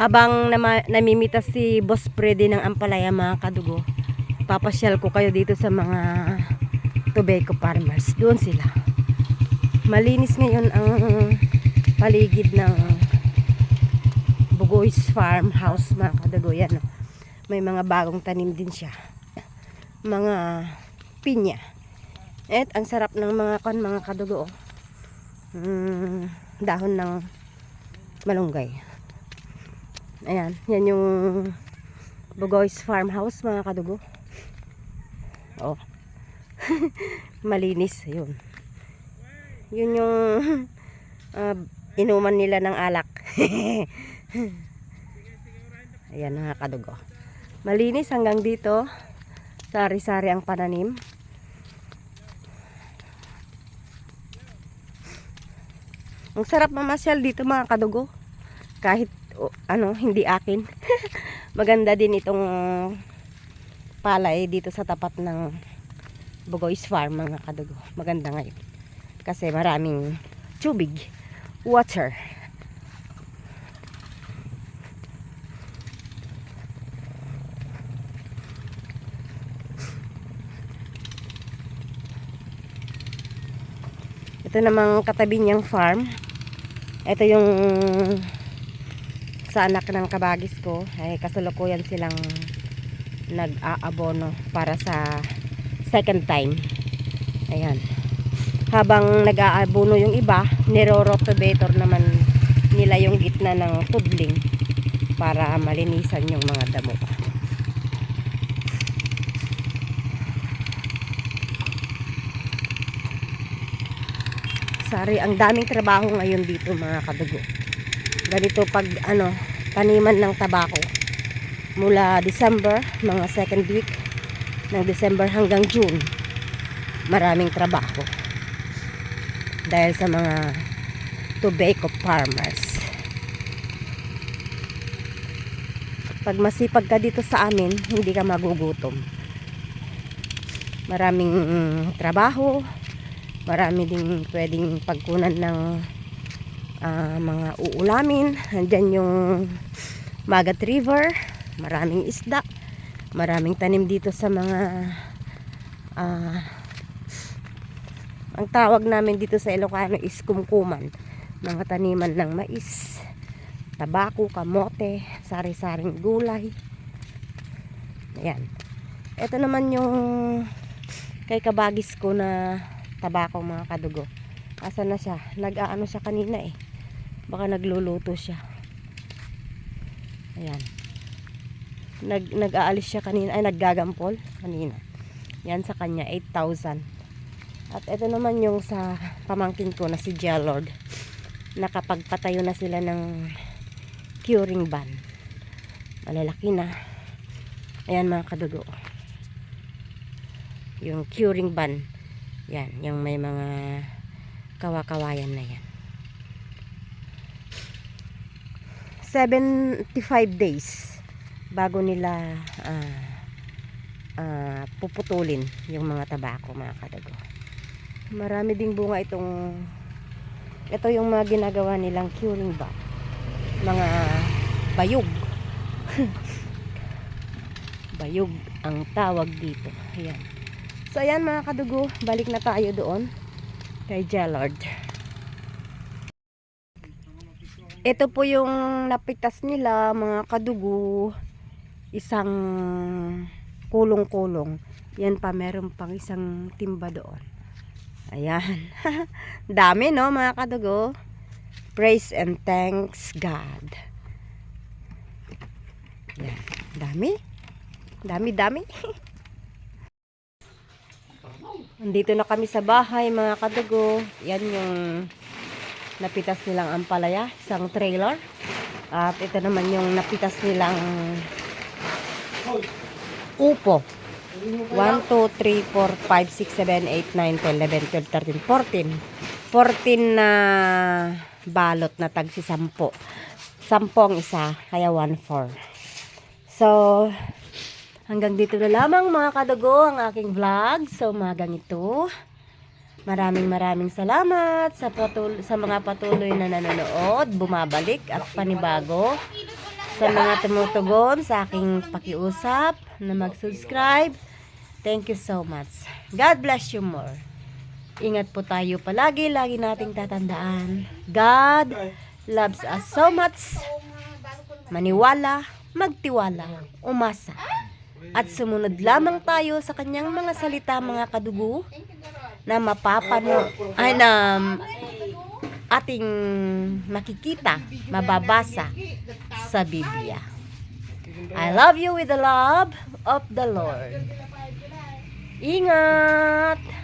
Habang nama, namimitas si Boss Freddy ng Ampalaya mga kadugo, papasyal ko kayo dito sa mga tobacco farmers. Doon sila. Malinis ngayon ang paligid ng Bugoy's Farmhouse mga kadugo. Yan. May mga bagong tanim din siya. Mga pinya. At ang sarap ng mga kan mga kadugo. oh. Mm, dahon ng malunggay. Ayan, yan yung Bugoy's Farmhouse mga kadugo. Oh. Malinis, yun. Yun yung ah, inuman nila ng alak. Ayan mga kadugo. Malinis hanggang dito. Sari-sari ang pananim. Ang sarap mamasyal dito mga kadugo. Kahit o, ano, hindi akin. Maganda din itong palay dito sa tapat ng Bugoy's Farm mga kadugo. Maganda ngayon. Kasi maraming tubig, water. Ito namang katabi niyang farm. Ito yung sa anak ng kabagis ko. Ay kasalukuyan silang nag-aabono para sa second time. Ayan. Habang nag-aabono yung iba, niro-rotovator naman nila yung gitna ng tubling para malinisan yung mga damo. Sorry, ang daming trabaho ngayon dito mga kadugo. Ganito pag ano, taniman ng tabako. Mula December, mga second week ng December hanggang June. Maraming trabaho. Dahil sa mga tobacco farmers. Pag masipag ka dito sa amin, hindi ka magugutom. Maraming trabaho, marami ding pwedeng pagkunan ng ah, mga uulamin. Andyan yung Magat River, maraming isda, maraming tanim dito sa mga ah, ang tawag namin dito sa Ilocano is kumkuman. Mga taniman ng mais, tabako, kamote, sari-saring gulay. Ayan. Ito naman yung kay kabagis ko na tabako mga kadugo. Asa na siya? Nag-aano siya kanina eh. Baka nagluluto siya. Ayan. Nag nag-aalis siya kanina ay naggagampol kanina. Yan sa kanya 8,000. At ito naman yung sa pamangkin ko na si Jalord. Nakapagpatayo na sila ng curing ban. Malalaki na. Ayan mga kadugo. Yung curing ban. Yan, yung may mga kawakawayan na yan. 75 days bago nila ah, ah, puputulin yung mga tabako mga kadago. Marami ding bunga itong ito yung mga ginagawa nilang curing ba. Mga bayog. bayog ang tawag dito. Ayan. So ayan mga kadugo, balik na tayo doon kay Jellard. Ito po yung napitas nila mga kadugo, isang kulong-kulong. Yan pa, meron pang isang timba doon. Ayan. Dami no mga kadugo. Praise and thanks God. Yan. Dami. Dami, dami. Andito na kami sa bahay mga kadugo. Yan yung napitas nilang ampalaya, isang trailer. At ito naman yung napitas nilang upo. 1, 2, 3, 4, 5, 6, 7, 8, 9, 10, 11, 12, 13, 14. 14 na balot na tag si 10. 10 ang isa, kaya 1, 4. So, hanggang dito na lamang mga kadugo ang aking vlog. So, magang ito. Maraming maraming salamat sa patul sa mga patuloy na nanonood, bumabalik at panibago Sa mga tumutugon sa aking pakiusap na mag-subscribe, thank you so much. God bless you more. Ingat po tayo palagi, lagi nating tatandaan. God loves us so much. Maniwala, magtiwala, umasa. At sumunod lamang tayo sa kanyang mga salita, mga kadugo, na mapapano, ay na ating makikita, mababasa sa Biblia. I love you with the love of the Lord. Ingat!